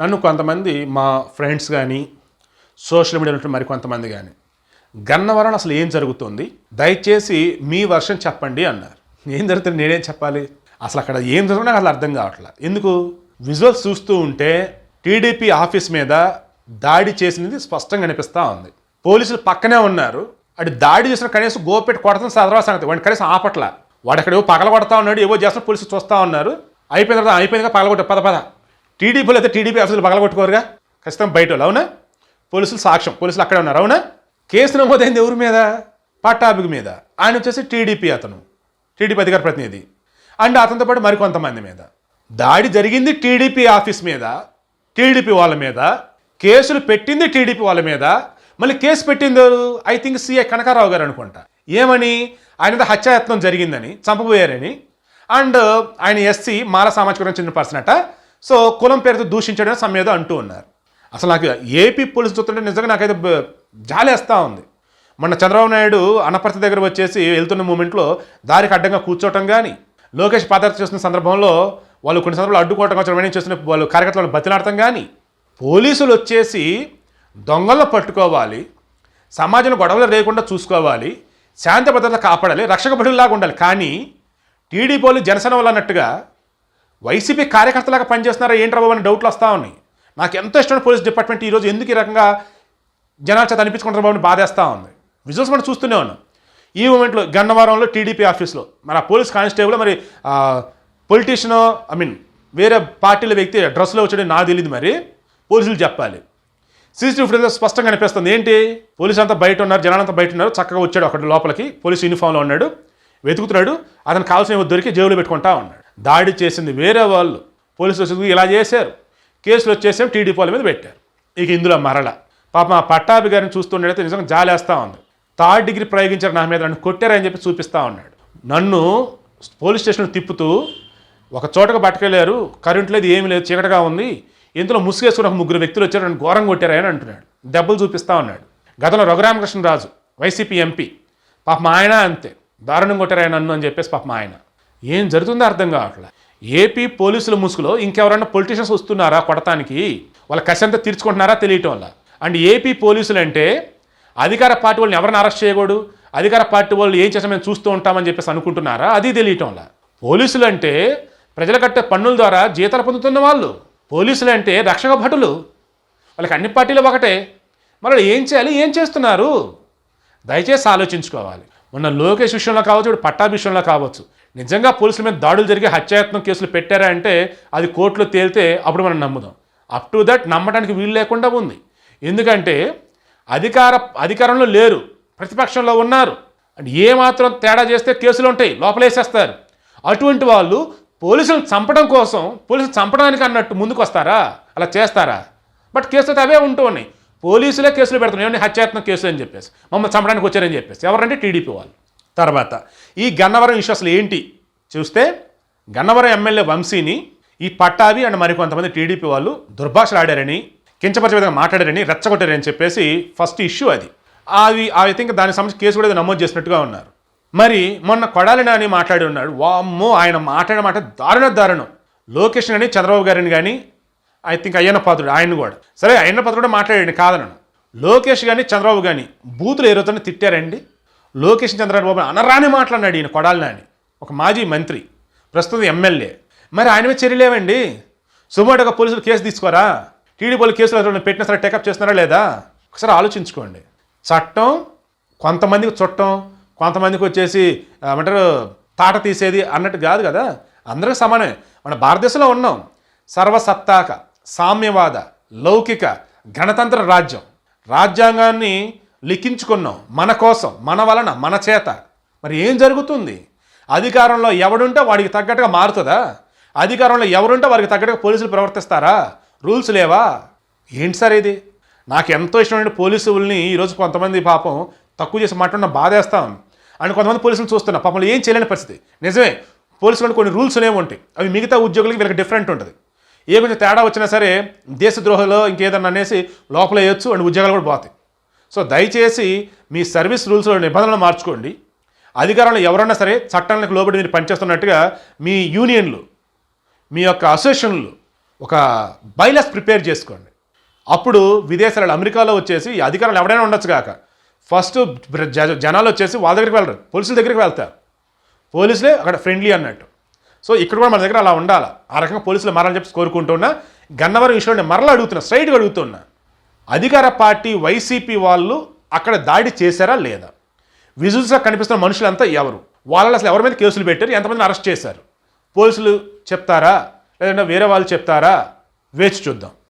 నన్ను కొంతమంది మా ఫ్రెండ్స్ కానీ సోషల్ మీడియాలో మరికొంతమంది కానీ గన్నవరం అసలు ఏం జరుగుతుంది? దయచేసి మీ వర్షం చెప్పండి అన్నారు. ఏం జరుగుతుంది? నేనేం చెప్పాలి? అసలు అక్కడ ఏం జరుగుతుందో నాకు అసలు అర్థం కావట్లేదు ఎందుకు? విజువల్స్ చూస్తూ ఉంటే టీడీపీ ఆఫీస్ మీద దాడి చేసినది స్పష్టంగా కనిపిస్తూ ఉంది. పోలీసులు పక్కనే ఉన్నారు. అటు దాడి చేసిన కనీసం గోపెట్టి కొడతాను సదరా సంగతి. వాడిని కనీసం ఆపట్ల. వాడు అక్కడ ఏవో పగల కొడతా ఉన్నాడు ఏవో చేస్తున్న పోలీసులు చూస్తూ ఉన్నారు. అయిపోయిన తర్వాత అయిపోయిందిగా పగలగొట్ట పద పద. టీడీపీలో అయితే టీడీపీ ఆఫీసులు పగలగొట్టుకోరుగా? ఖచ్చితంగా బయట వాళ్ళు, అవునా? పోలీసులు సాక్ష్యం పోలీసులు అక్కడే ఉన్నారు అవునా? కేసు నమోదైంది ఎవరి మీద? పట్టాభికి మీద. ఆయన వచ్చేసి టీడీపీ అతను టీడీపీ అధికార ప్రతినిధి. అండ్ అతనితో పాటు మరికొంతమంది మీద. దాడి జరిగింది టీడీపీ ఆఫీస్ మీద టీడీపీ వాళ్ళ మీద. కేసులు పెట్టింది టీడీపీ వాళ్ళ మీద. మళ్ళీ కేసు పెట్టింది ఐ థింక్ సిఐ కనకారావు గారు అనుకుంటా. ఏమని? ఆయన హత్యాయత్నం జరిగిందని చంపబోయారని. అండ్ ఆయన ఎస్సీ మాల సామాజిక చెందిన పర్సన్ అట. సో కులం పేరుతో దూషించడం సమ్ ఏదో అంటూ ఉన్నారు. అసలు నాకు ఏపీ పోలీసు చూస్తుంటే నిజంగా నాకైతే జాలేస్తూ ఉంది. మొన్న చంద్రబాబు నాయుడు అనపర్తి దగ్గర వచ్చేసి వెళ్తున్న మూమెంట్లో దారికి అడ్డంగా కూర్చోవటం కానీ లోకేష్ పాదయాత్ర చేస్తున్న సందర్భంలో వాళ్ళు కొన్ని సందర్భాలు అడ్డుకోవటం కోసం వెంటనే చేస్తున్న వాళ్ళు కార్యకర్తలు బతిలాడటం కానీ పోలీసులు వచ్చేసి దొంగలను పట్టుకోవాలి సమాజంలో గొడవలు లేకుండా చూసుకోవాలి శాంతి భద్రత కాపాడాలి రక్షక భటుల్లాగా ఉండాలి. కానీ టీడీపీ వాళ్ళు జనసేన వాళ్ళు అన్నట్టుగా వైసీపీ కార్యకర్తలాగా పనిచేస్తున్నారా ఏంటి బాబు అని డౌట్లు వస్తూ ఉన్నాయి. నాకు ఎంతో ఇష్టమైన పోలీస్ డిపార్ట్మెంట్ ఈరోజు ఎందుకు ఈ రకంగా జనాల చేత అనిపించుకుంటారు బాబుని బాధేస్తూ ఉంది. విజువల్స్ మనం చూస్తూనే ఉన్నాం. ఈ మూమెంట్లో గన్నవరంలో టీడీపీ ఆఫీస్లో మరి ఆ పోలీస్ కానిస్టేబుల్ మరి పొలిటీషియన్ ఐ మీన్ వేరే పార్టీల వ్యక్తి డ్రెస్లో వచ్చాడు నాకు తెలియదు మరి. పోలీసులు చెప్పాలి. సీసీటీవీ ఫుటేజ్ స్పష్టంగా కనిపిస్తుంది ఏంటి? పోలీసు అంతా బయట ఉన్నారు జనాలంతా బయట ఉన్నారు. చక్కగా వచ్చాడు అక్కడ లోపలికి. పోలీసు యూనిఫామ్లో ఉన్నాడు. వెతుకుతున్నాడు. అతను కావాల్సిన దొరికి జేబులో పెట్టుకుంటా ఉన్నాడు. దాడి చేసింది వేరే వాళ్ళు. పోలీసులు వచ్చి ఇలా చేశారు. కేసులు వచ్చేసాం టీడీపీ వాళ్ళ మీద పెట్టారు. ఇక ఇందులో మరల. పాప మా పట్టాభి గారిని చూస్తుండేదైతే నిజంగా జాలేస్తూ ఉంది. థర్డ్ డిగ్రీ ప్రయోగించారు నా మీద నన్ను కొట్టారని చెప్పి చూపిస్తూ ఉన్నాడు. నన్ను పోలీస్ స్టేషన్లో తిప్పుతూ ఒక చోటకు పట్టుకెళ్ళారు కరెంట్ లేదు ఏమీ లేదు చీకటిగా ఉంది. ఇందులో ముసుగేసుకుని ఒక ముగ్గురు వ్యక్తులు వచ్చారు. నన్ను ఘోరంగా కొట్టారని అంటున్నాడు. దెబ్బలు చూపిస్తా ఉన్నాడు. గతంలో రఘురామకృష్ణరాజు వైసీపీ ఎంపీ. పాప మా ఆయన అంతే. దారుణం కొట్టారాయన నన్ను అని చెప్పేసి పాప మా ఆయన. ఏం జరుగుతుందో అర్థం కావట్లేదు ఏపీ పోలీసుల ముసుగులో ఇంకెవరన్నా పొలిటీషియన్స్ వస్తున్నారా కొడటానికి వాళ్ళ కసి తీర్చుకుంటున్నారా తెలియటం వల్ల అండ్ ఏపీ పోలీసులు అంటే అధికార పార్టీ వాళ్ళని ఎవరిని అరెస్ట్ చేయకూడదు? అధికార పార్టీ వాళ్ళు ఏం చేసినా మేము చూస్తూ ఉంటామని చెప్పేసి అనుకుంటున్నారా? అది తెలియటం వల్ల పోలీసులు అంటే ప్రజలు కట్టే పన్నుల ద్వారా జీతాలు పొందుతున్న వాళ్ళు. పోలీసులు అంటే రక్షక భటులు. వాళ్ళకి అన్ని పార్టీలు ఒకటే. మరి ఏం చేయాలి? ఏం చేస్తున్నారు? దయచేసి ఆలోచించుకోవాలి. మొన్న లోకేష్ విషయంలో కావచ్చు ఇప్పుడు పట్టాభి విషయంలో కావచ్చు. నిజంగా పోలీసుల మీద దాడులు జరిగి హత్యాయత్నం కేసులు పెట్టారా అంటే అది కోర్టులో తేలితే అప్పుడు మనం నమ్ముదాం. అప్ టు దట్ నమ్మడానికి వీలు లేకుండా ఉంది. ఎందుకంటే అధికార అధికారంలో లేరు. ప్రతిపక్షంలో ఉన్నారు. అండ్ ఏ మాత్రం తేడా చేస్తే కేసులు ఉంటాయి. లోపలేసేస్తారు అటువంటి వాళ్ళు పోలీసులను చంపడం కోసం పోలీసులు చంపడానికి అన్నట్టు ముందుకు వస్తారా అలా చేస్తారా? బట్ కేసులు అయితే అవే ఉంటూ ఉన్నాయి. పోలీసులే కేసులు పెడుతున్నాయి ఏమన్నా హత్యాత్మక కేసులు అని చెప్పేసి. మమ్మల్ని చంపడానికి వచ్చారని చెప్పేసి. ఎవరంటే టీడీపీ వాళ్ళు. తర్వాత ఈ గన్నవరం ఇష్యూ అసలు ఏంటి? చూస్తే గన్నవరం ఎమ్మెల్యే వంశీని ఈ పట్టాభి అండ్ మరికొంతమంది టీడీపీ వాళ్ళు దుర్భాషలు ఆడారని కించపరిచే విధంగా మాట్లాడారని రెచ్చగొట్టారని చెప్పేసి ఫస్ట్ ఇష్యూ అది. అవి ఐ థింక్ దానికి సంబంధించి కేసు కూడా నమోదు చేసినట్టుగా ఉన్నారు. మరి మొన్న కొడాలి నాని మాట్లాడి ఉన్నాడు. వామ్మో ఆయన మాట్లాడిన మాట దారుణ దారుణం. లోకేష్ అని చంద్రబాబు గారిని కానీ ఐ థింక్ అయ్యన్న పాత్రుడు ఆయన కూడా. సరే అయ్యన్న పాత్రుడు కూడా మాట్లాడండి కాదనను. లోకేష్ కానీ చంద్రబాబు కానీ బూతులు ఏరోతోనే తిట్టారండి. లోకేష్ చంద్రబాబు అనరాని మాట్లాడినాడు ఈయన కొడాలి ఒక మాజీ మంత్రి ప్రస్తుతం ఎమ్మెల్యే. మరి ఆయన మీద చర్యలేవండి సుమోటోగా పోలీసులు కేసు తీసుకోరా? టీడీపీ వాళ్ళు కేసులు పెట్టినా సరే టేకప్ చేస్తున్నారా లేదా? ఒకసారి ఆలోచించుకోండి. చట్టం కొంతమందికి చుట్టం కొంతమందికి వచ్చేసి ఏమంటారు తాట తీసేది అన్నట్టు కాదు కదా? అందరికీ సమానమే. మన భారతదేశంలో ఉన్నాం. సర్వసత్తాక సామ్యవాద లౌకిక గణతంత్ర రాజ్యం. రాజ్యాంగాన్ని లిఖించుకున్నాం. మన కోసం మన వలన మన చేత. మరి ఏం జరుగుతుంది? అధికారంలో ఎవడుంటే వాడికి తగ్గట్టుగా మారుతుందా? అధికారంలో ఎవరుంటే వారికి తగ్గట్టుగా పోలీసులు ప్రవర్తిస్తారా? రూల్స్ లేవా? ఏంటి సార్ ఇది? నాకు ఎంతో ఇష్టమైన పోలీసుల్ని ఈరోజు కొంతమంది పాపం తక్కువ చేసి మాట్లాడిన బాధేస్తాం. అని కొంతమంది పోలీసులు చూస్తున్నా. పాపం ఏం చేయలేని పరిస్థితి. నిజమే పోలీసులు కొన్ని రూల్స్ అనేవి ఉంటాయి. అవి మిగతా ఉద్యోగులకి వీళ్ళకి డిఫరెంట్ ఉంటుంది. ఏ కొంచెం తేడా వచ్చినా సరే దేశద్రోహలో ఇంకేదన్నా అనేసి లోపల వేయొచ్చు అండ్ ఉద్యోగాలు కూడా పోతాయి. సో దయచేసి మీ సర్వీస్ రూల్స్లో నిబంధనలు మార్చుకోండి. అధికారంలో ఎవరన్నా సరే చట్టాలకు లోబడి మీరు పనిచేస్తున్నట్టుగా మీ యూనియన్లు మీ యొక్క అసోసియేషన్లు ఒక బైలస్ ప్రిపేర్ చేసుకోండి. అప్పుడు విదేశాలు అమెరికాలో వచ్చేసి అధికారులు ఎవడైనా ఉండొచ్చు కాక. ఫస్ట్ జ- జనాలు వచ్చేసి వాళ్ళ దగ్గరికి వెళ్ళరు. పోలీసుల దగ్గరికి వెళ్తారు. పోలీసులే అక్కడ ఫ్రెండ్లీ అన్నట్టు. సో ఇక్కడ కూడా మన దగ్గర అలా ఉండాలి. ఆ రకంగా పోలీసులు మారాలని చెప్పి కోరుకుంటున్నా. గన్నవరం విషయంలో మరలా అడుగుతున్నా స్ట్రైట్గా అడుగుతున్నా. అధికార పార్టీ వైసీపీ వాళ్ళు అక్కడ దాడి చేశారా లేదా? విజువల్స్గా కనిపిస్తున్న మనుషులంతా ఎవరు? వాళ్ళు అసలు ఎవరి మీద కేసులు పెట్టారు? ఎంతమందిని అరెస్ట్ చేశారు? పోలీసులు చెప్తారా? లేదంటే వేరే వాళ్ళు చెప్తారా? వేచి చూద్దాం.